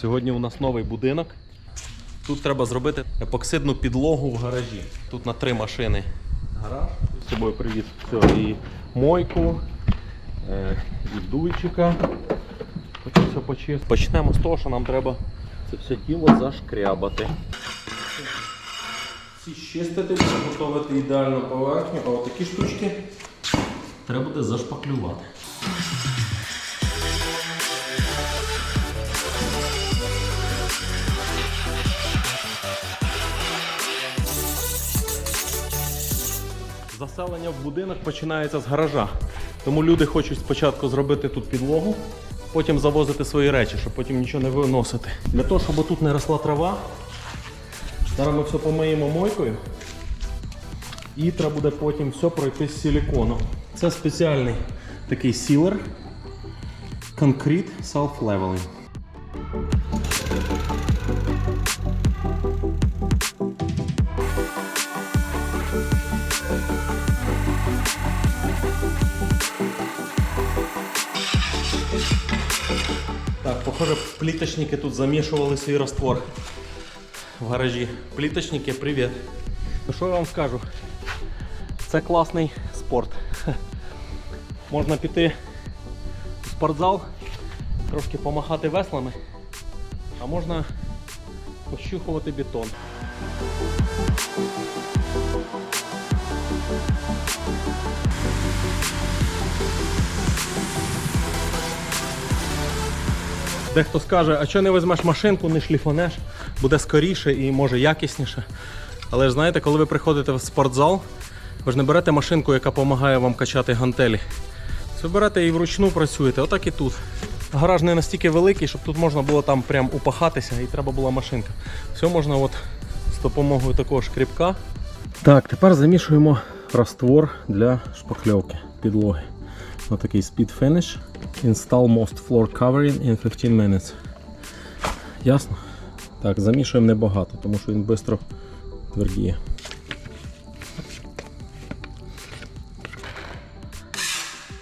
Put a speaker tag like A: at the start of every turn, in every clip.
A: Сьогодні у нас новий будинок. Тут треба зробити епоксидну підлогу в гаражі. Тут на три машини гараж. З собою привіз все, і мойку, е, і дуйчика. Все почистити. Почнемо з того, що нам треба це все діло зашкрябати. Ці чистити, підготувати ідеальну поверхню, а от такі штучки треба буде зашпаклювати. Заселення в будинок починається з гаража. Тому люди хочуть спочатку зробити тут підлогу, потім завозити свої речі, щоб потім нічого не виносити. Для того, щоб тут не росла трава, зараз ми все помиємо мойкою. І треба буде потім все пройти з силіконом. Це спеціальний такий сілер. Concrete Self-Leveling. Похоже, пліточники тут замішували свій раствор в гаражі. Пліточники, привіт. Ну що я вам скажу? Це класний спорт. Можна піти в спортзал, трошки помахати веслами, а можна пощухувати бетон. Дехто скаже, а чого не візьмеш машинку, не шліфанеш, буде скоріше і може якісніше. Але ж знаєте, коли ви приходите в спортзал, ви ж не берете машинку, яка допомагає вам качати гантелі. Ви берете і вручну працюєте, отак і тут. Гараж не настільки великий, щоб тут можна було там прям упахатися і треба була машинка. Все можна от з допомогою такого шкрібка. Так, тепер замішуємо раствор для шпакльовки підлоги. Отакий Finish. Install most floor covering in 15 minutes. Ясно? Так, замішуємо небагато, тому що він швидко твердіє.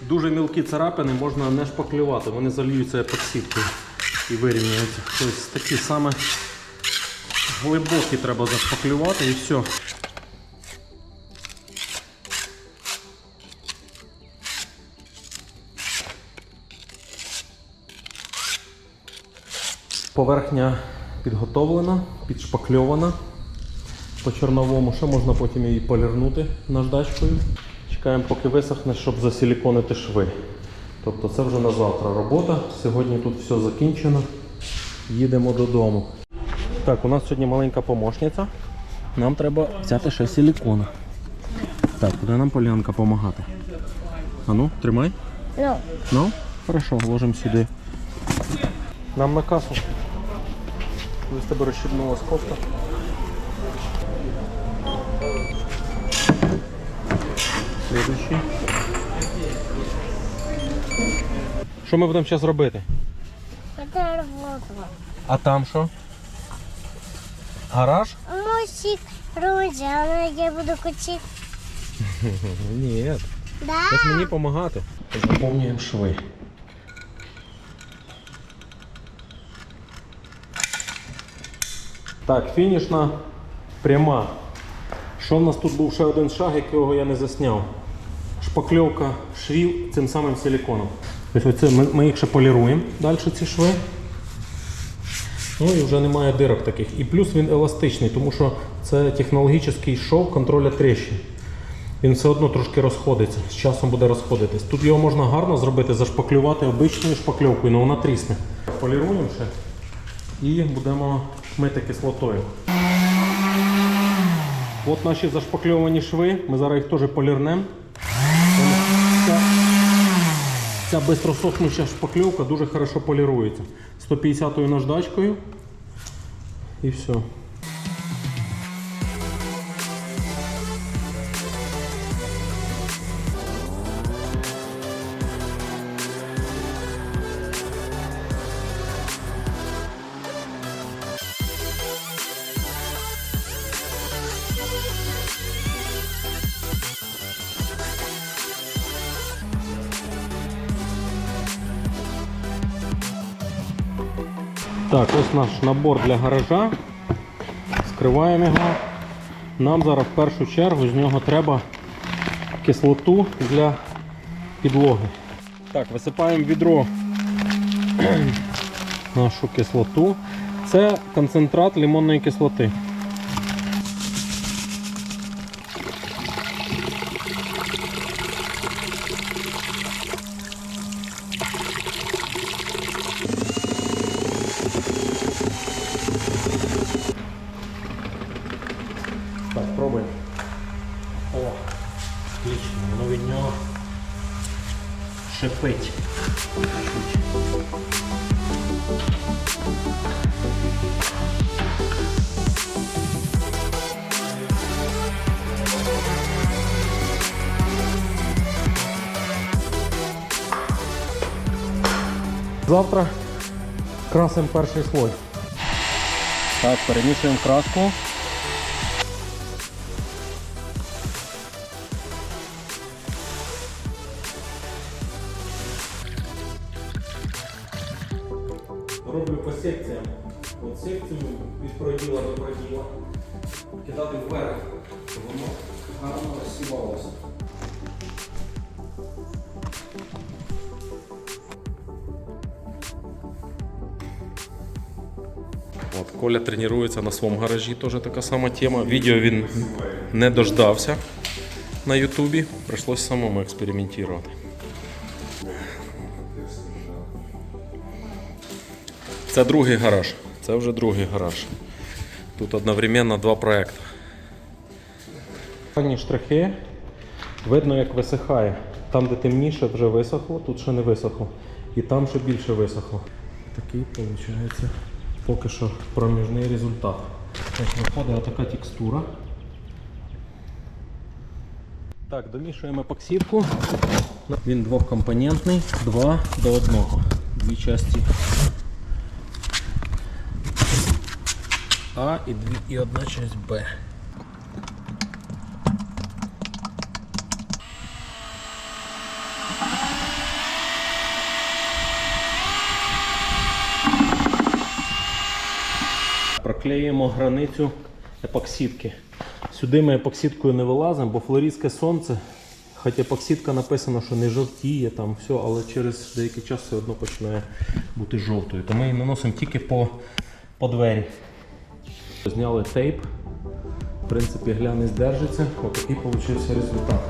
A: Дуже мілкі царапини можна не шпаклювати, вони зальються епоксидкою і вирівняються. Тобто такі саме глибокі треба зашпаклювати і все. Поверхня підготовлена, підшпакльована по чорновому. Ще можна потім її полірнути наждачкою. Чекаємо, поки висохне, щоб засиліконити шви. Тобто це вже на завтра робота. Сьогодні тут все закінчено. Їдемо додому. Так, у нас сьогодні маленька помощниця. Нам треба взяти ще силікона. Так, буде нам Полянка допомагати. А ну, тримай.
B: Ну,
A: Ну, хорошо, ложимо сюди. Нам на касу. Ось тебе розщібнула кофта. Слідуючий. Що ми будемо зараз робити?
B: это работа.
A: А там що? Гараж?
B: Мусик, Рузя, я буду кутить.
A: Ні.
B: Да.
A: Це ж мені допомагати. Заповнюємо шви. Так, фінішна пряма. Що в нас тут був ще один шаг, якого я не засняв. Шпакльовка швів цим самим силіконом. Оце ми, ми їх ще поліруємо далі ці шви. Ну і вже немає дирок таких. І плюс він еластичний, тому що це технологічний шов контроля тріщин. Він все одно трошки розходиться, з часом буде розходитись. Тут його можна гарно зробити, зашпаклювати обичною шпакльовкою, але вона трісне. Поліруємо ще і будемо мити кислотою. От наші зашпакльовані шви, ми зараз їх теж полірнемо. Ця, ця бистросохнуча шпакльовка дуже хорошо полірується. 150-ю наждачкою і все. Так, ось наш набор для гаража. Скриваємо його. Нам зараз в першу чергу з нього треба кислоту для підлоги. Так, висипаємо відро нашу кислоту. Це концентрат лимонної кислоти. Так, пробуємо. О, отлично, воно від нього шипить. Завтра красимо перший слой. Так, перемішуємо краску. От від проділа до проділа. Кидати вверх, щоб воно гарно розсівалося. От Коля тренується на своєму гаражі, теж така сама тема. Відео він не дождався на Ютубі. Прийшлося самому експериментувати. Це другий гараж. Це вже другий гараж. Тут одновременно два проекти. Останні штрихи. Видно, як висихає. Там, де темніше, вже висохло, тут ще не висохло. І там ще більше висохло. Такий виходить поки що проміжний результат. Так виходить така текстура. Так, домішуємо епоксидку. Він двохкомпонентний, 2 до 1. Дві часті А і, дві, і одна часть Б. Проклеїмо границю епоксидки. Сюди ми епоксидкою не вилазимо, бо флоридське сонце, хоч епоксидка написано, що не жовтіє, там все, але через деякий час все одно починає бути жовтою. То ми її наносимо тільки по, по двері. Зняли тейп. В принципі, глянець держиться. Отакий вийшов результат.